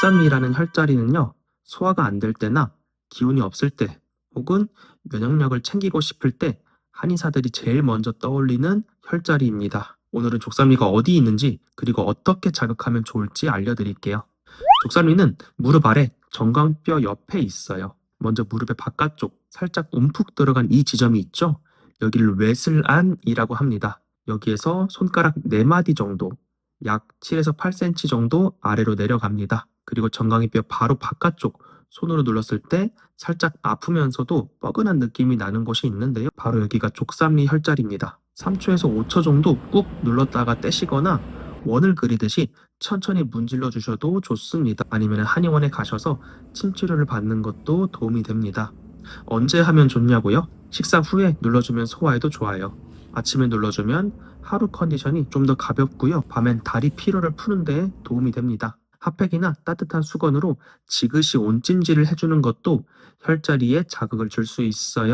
족삼이라는 혈자리는요, 소화가 안 될 때나 기운이 없을 때 혹은 면역력을 챙기고 싶을 때 한의사들이 제일 먼저 떠올리는 혈자리입니다. 오늘은 족삼리가 어디 있는지 그리고 어떻게 자극하면 좋을지 알려드릴게요. 족삼리는 무릎 아래 정강뼈 옆에 있어요. 먼저 무릎의 바깥쪽 살짝 움푹 들어간 이 지점이 있죠? 여기를 외슬안이라고 합니다. 여기에서 손가락 4마디 정도, 약 7에서 8cm 정도 아래로 내려갑니다. 그리고 정강이 뼈 바로 바깥쪽 손으로 눌렀을 때 살짝 아프면서도 뻐근한 느낌이 나는 곳이 있는데요. 바로 여기가 족삼리 혈자리입니다. 3초에서 5초 정도 꾹 눌렀다가 떼시거나 원을 그리듯이 천천히 문질러 주셔도 좋습니다. 아니면 한의원에 가셔서 침 치료를 받는 것도 도움이 됩니다. 언제 하면 좋냐고요? 식사 후에 눌러주면 소화에도 좋아요. 아침에 눌러주면 하루 컨디션이 좀 더 가볍고요. 밤엔 다리 피로를 푸는 데 도움이 됩니다. 핫팩이나 따뜻한 수건으로 지그시 온찜질을 해주는 것도 혈자리에 자극을 줄 수 있어요.